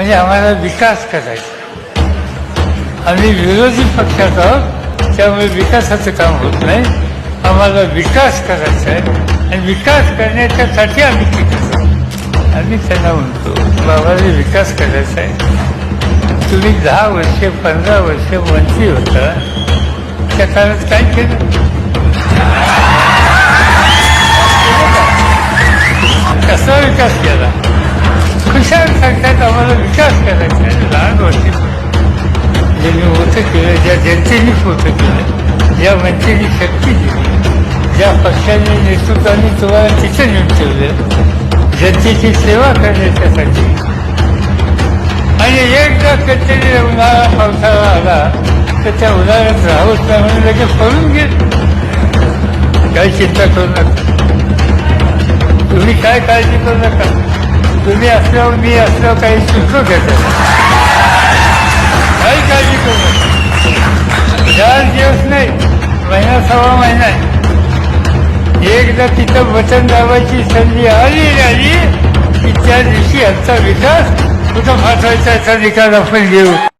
म्हणजे आम्हाला विकास करायचा. आम्ही विरोधी पक्षात आहोत त्यामुळे विकासाचं काम होत नाही. आम्हाला विकास करायचा आहे आणि विकास करण्याच्यासाठी आम्ही टिकत आम्ही त्यांना म्हणतो बाबाला विकास करायचा आहे. तुम्ही दहा वर्षे पंधरा वर्षे मंत्री होता. त्या काळात काय केलं? त्यात आम्हाला विकास करायचा आहे. लहान गोष्टी ज्यांनी होतं केलं ज्या जनतेने होतं केलं ज्या मंत्र्यांनी शक्ती दिली ज्या पक्षाने नेतृत्वाने तुम्हाला तिथं नेऊन ठेवलं जनतेची सेवा करण्याच्यासाठी. आणि एकदा कधीतरी उन्हाळा पावसाळा आला तर त्या उन्हाळ्यात राहूच नाही म्हणून लगेच पळून घेत काही चिंता करू नका. तुम्ही काय काळजी करू नका. तुम्ही असल्यावर मी असल्यावर काही सुचलो घेतात काही काळजी करू चार दिवस नाही महिना सव्वा महिना एकदा तिथं वचन दाबायची संधी आली आली की त्या दिवशी आमचा विकास कुठं फाटवायचा याचा निकाल आपण घेऊ.